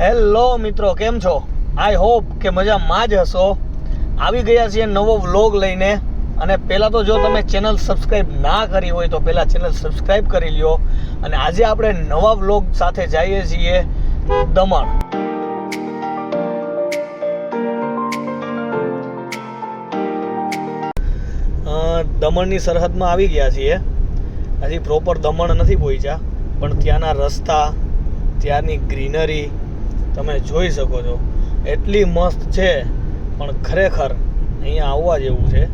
Hello મિત્રો, કેમ છો? આઈ હોપ કે મજામાં જ હશો. આવી ગયા છીએ નવો વ્લોગ લઈને. અને પહેલાં તો જો તમે ચેનલ સબસ્ક્રાઈબ ના કરી હોય તો પહેલાં ચેનલ સબસ્ક્રાઈબ કરી લ્યો. અને આજે આપણે નવા વ્લોગ સાથે જઈએ છીએ દમણ. દમણની સરહદમાં આવી ગયા છીએ. હજી પ્રોપર દમણ નથી પહોંચ્યા, પણ ત્યાંના રસ્તા, ત્યાંની ગ્રીનરી તમે જોઈ શકો છો. એટલી મસ્ત છે, પણ ખરેખર અહીંયા આવવા જેવું છે.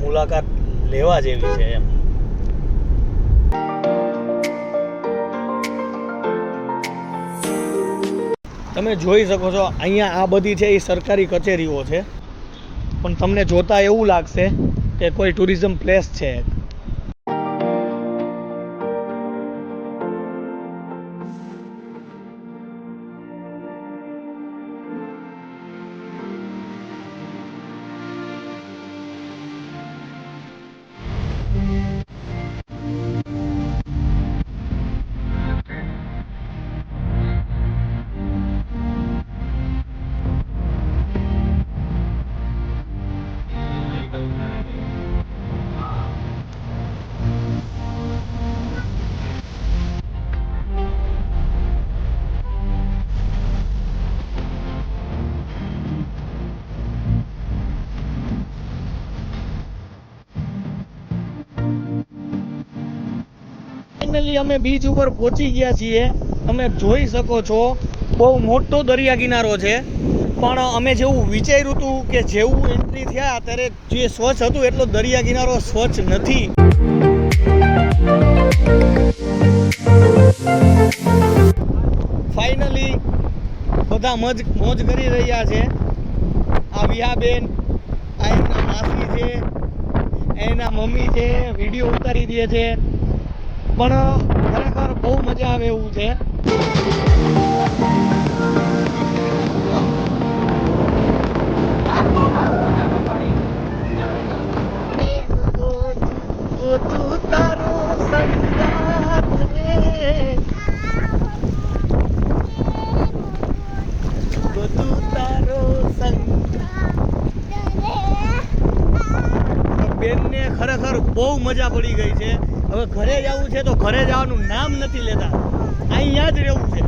મુલાકાત લેવા જેવી છે એમ. તમે જોઈ શકો છો, અહીંયા આ બધી છે એ સરકારી કચેરીઓ છે. પણ તમને જોતા એવું લાગશે કે કોઈ ટુરિઝમ પ્લેસ છે. ફાઇનલી અમે બીચ ઉપર પહોંચી ગયા છીએ. તમે જોઈ શકો છો, બહુ મોટો દરિયા કિનારો છે. પણ અમે જેવું વિચાર્યું હતું કે જેવું એન્ટ્રી થયા ત્યારે જે સ્વચ્છ હતું એટલો દરિયા કિનારો સ્વચ્છ નથી. ફાઇનલી બધા મજ, મોજ કરી રહ્યા છે. આ વિહાબેન, આ એમના માસી છે, એના મમ્મી છે, વીડિયો ઉતારી દે છે. પણ ખરેખર બહુ મજા આવે એવું છે. બેનને ખરેખર બહુ મજા પડી ગઈ છે. હવે ઘરે જવું છે તો ઘરે જવાનું નામ નથી લેતા. અહીંયા જ રહેવું છે.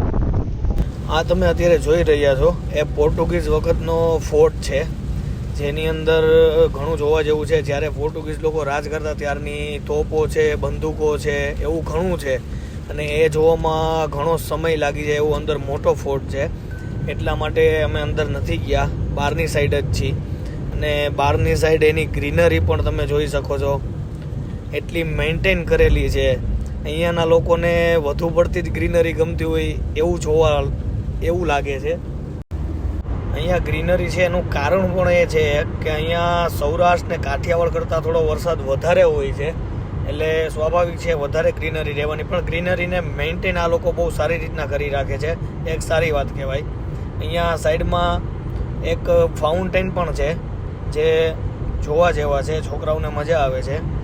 આ તમે અત્યારે જોઈ રહ્યા છો, એ પોર્ટુગીઝ વખતનો ફોર્ટ છે, જેની અંદર ઘણું જોવા જેવું છે. જ્યારે પોર્ટુગીઝ લોકો રાજ કરતા ત્યારની તોપો છે, બંદૂકો છે, એવું ઘણું છે. અને એ જોવામાં ઘણો સમય લાગી જાય એવું અંદર મોટો ફોર્ટ છે. એટલા માટે અમે અંદર નથી ગયા, બહારની સાઈડ જ છીએ. અને બહારની સાઈડ એની ગ્રીનરી પણ તમે જોઈ શકો છો. એટલી મેન્ટેન કરેલી છે. અહીંયાના લોકોને વધુ પડતી જ ગ્રીનરી ગમતી હોય એવું જોવા, એવું લાગે છે. અહીંયા ગ્રીનરી છે એનું કારણ પણ એ છે કે અહીંયા સૌરાષ્ટ્ર ને કાઠિયાવાડ કરતાં થોડો વરસાદ વધારે હોય છે. એટલે સ્વાભાવિક છે વધારે ગ્રીનરી રહેવાની. પણ ગ્રીનરીને મેન્ટેન આ લોકો બહુ સારી રીતના કરી રાખે છે. એક સારી વાત કહેવાય. અહીંયા સાઈડમાં એક ફાઉન્ટેન પણ છે, જે જોવા જેવા છે. છોકરાઓને મજા આવે છે.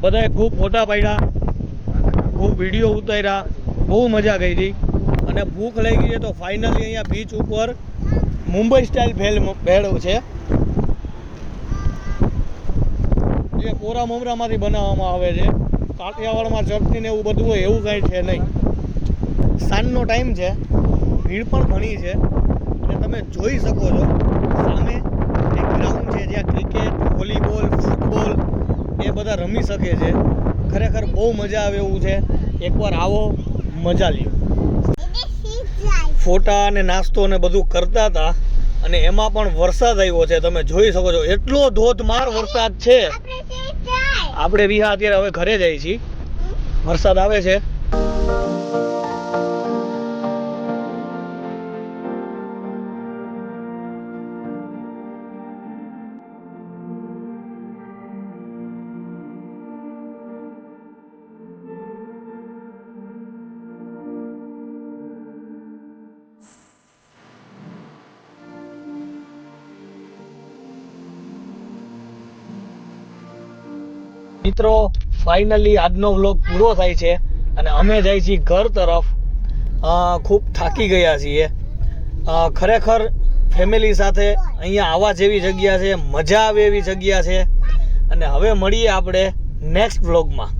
બધાએ ખૂબ ફોટા પાડ્યા, ખૂબ વીડિયો ઉતાર્યા, બહુ મજા કરી. હતી અને ભૂખ લાગી છે તો ફાઇનલી અહીંયા બીચ ઉપર મુંબઈ સ્ટાઇલ ભેળ ભેળ છે. જે કોરા મમરામાંથી બનાવવામાં આવે છે. કાઠિયાવાડમાં ચટણી ને એવું બધું હોય, એવું કાંઈ છે નહીં. સાંજનો ટાઈમ છે. ભીડ પણ ઘણી છે. અને તમે જોઈ શકો છો, સામે એક ગ્રાઉન્ડ છે જ્યાં ક્રિકેટ વોલીબોલ બધા રમી શકે છે. ખરેખર બહુ મજા આવે એવું છે. એકવાર આવો મજા લ્યો. ફોટા અને નાસ્તો ને બધું કરતા હતા અને એમાં પણ વરસાદ આવ્યો છે. તમે જોઈ શકો છો. એટલો ધોધમાર વરસાદ છે. આપણે વિહા અત્યારે હવે ઘરે જઈએ છીએ. વરસાદ આવે છે. મિત્રો ફાઇનલી આજનો વ્લોગ પૂરો થાય છે અને અમે જાય છીએ ઘર તરફ. ખૂબ થાકી ગયા છીએ. ખરેખર ફેમિલી સાથે અહીંયા આવવા જેવી જગ્યા છે, મજા આવે એવી જગ્યા છે. અને હવે મળીએ આપણે નેક્સ્ટ વ્લોગમાં